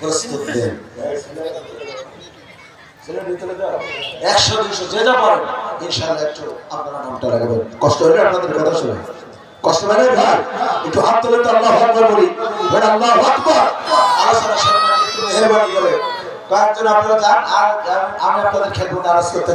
প্রস্তুত দেন একশো দুশো যে যা পারেন ইনশাল্লাহ একটু আপনারা নামটা রাখবেন কষ্ট হলে আপনাদের কথা শুনে কষ্ট মানে ভাই একটু হাত তুলে তো আল্লাহ আকবর বলি বলে আল্লাহ আকবর আলোচনা সামনে একটু মেহরবানি করে। কয়েকজন আপনারা যান? আর আমি আপনাদের খেলব নারাজ করতে